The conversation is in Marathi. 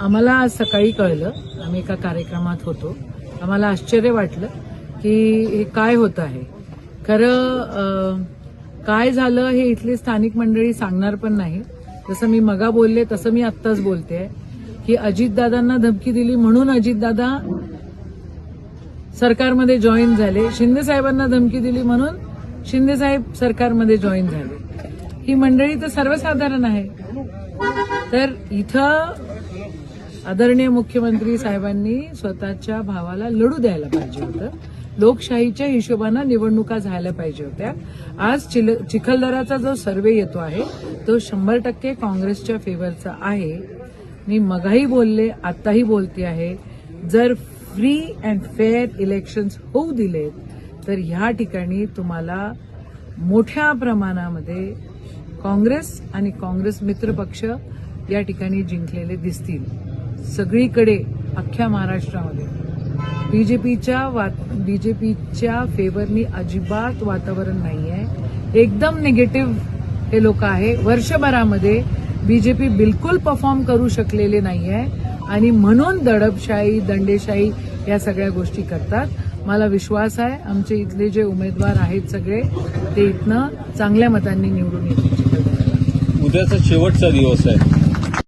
आम्हाला आज सकाळी कळलं. आम्ही एका कार्यक्रमात होतो. आम्हाला आश्चर्य वाटलं की हे काय होत आहे. खरं काय झालं हे इथली स्थानिक मंडळी सांगणार पण नाही. जसं मी मगा बोलले तसं मी आत्ताच बोलते की अजितदादांना धमकी दिली म्हणून अजितदादा सरकारमध्ये जॉईन झाले. शिंदे साहेबांना धमकी दिली म्हणून शिंदे साहेब सरकारमध्ये जॉईन झाले. ही मंडळी तर सर्वसाधारण आहे. तर इथं आदरणीय मुख्यमंत्री साहेबांनी स्वतःच्या भावाला लढू द्यायला पाहिजे होतं. लोकशाहीच्या हिशोबानं निवडणुका झाल्या पाहिजे होत्या. आज चिल- चिखलदराचा जो सर्वे येतो आहे तो शंभर टक्के काँग्रेसच्या फेवरचा आहे. मी मगाही बोलले आताही बोलते आहे. जर फ्री अँड फेअर इलेक्शन्स होऊ दिलेत तर ह्या ठिकाणी तुम्हाला मोठ्या प्रमाणामध्ये काँग्रेस आणि काँग्रेस मित्रपक्ष या ठिकाणी जिंकलेले दिसतील. सगळीकडे अख्ख्या महाराष्ट्रामध्ये. बीजेपीच्या बीजेपीच्या फेवरनी अजिबात वातावरण नाही आहे एकदम निगेटिव्ह हे लोक आहे. वर्षभरामध्ये बीजेपी बिलकुल परफॉर्म करू शकलेले नाही आहे आणि म्हणून दडपशाही दंडेशाही या सगळ्या गोष्टी करतात. मला विश्वास आहे आमचे इथले जे उमेदवार आहेत सगळे ते इथनं चांगल्या मतांनी निवडून येतील. उद्याचा शेवटचा दिवस आहे.